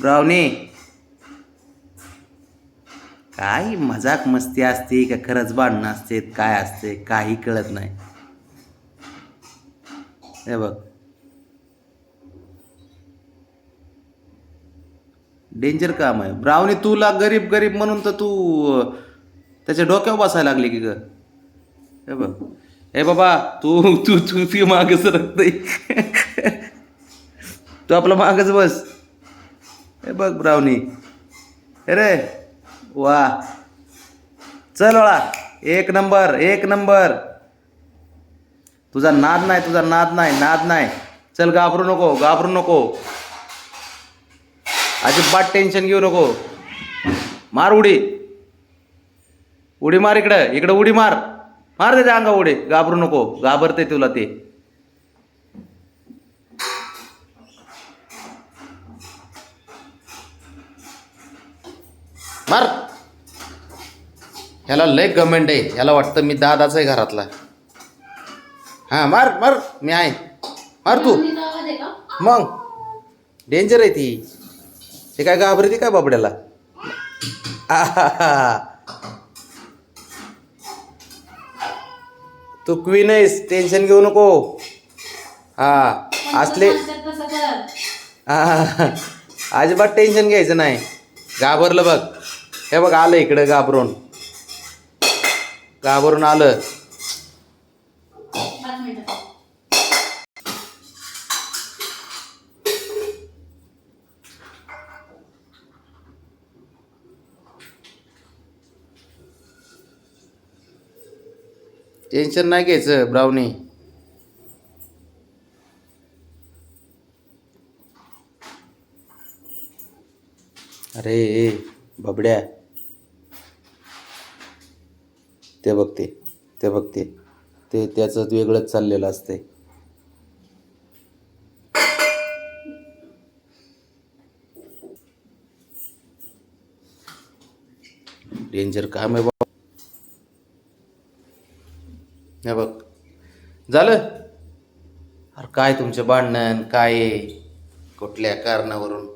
ब्रावनी. काय मजाक मस्ती असते का खरंच भांडणं असते काय असते काही कळत नाही. हे बघ. डेंजर काम आहे. ब्रावनी तुला गरीब गरीब म्हणून तर तू त्याच्या डोक्यावर बसायला लागली की ग. हे बघ. हे बाबा तू तू तू ती मागच रक्त तू आपला मागच बस. हे बघ ब्रावणी अरे रे. वा. चल वळा एक नंबर एक नंबर. तुझा नाद नाही तुझा नाद नाही नाद नाही. चल घाबरू नको घाबरू नको. अजिबात टेन्शन घेऊ नको. मार उडी. उडी मार इकडं इकडं उडी मार. मार त्याच्या अंगा उडी. घाबरू नको घाबरते तुला ते. मार. ह्याला लय गमेंट आहे. ह्याला वाटतं मी दादाच आहे घरातला. हां मार मार. मी आहे. मार तू. मग. डेंजर आहे ती. ते काय घाबरते काय बाबड्याला. तू क्वीन आहेस. टेन्शन घेऊ नको. हा असले अजिबात टेन्शन घ्यायचं नाही. घाबरलं बघ. हे बघ आलं इकडं घाबरून. घाबरून आलं. टेन्शन नाही घ्यायचं ब्राउनी. अरे बबड्या. ते बघते ते बघते. ते त्याचं वेगळंच चाललेलं असते डेंजर काम आहे बाबा. हे बघ. झालं? अरे काय तुमचे भांडण काय कुठल्या कारणावरून?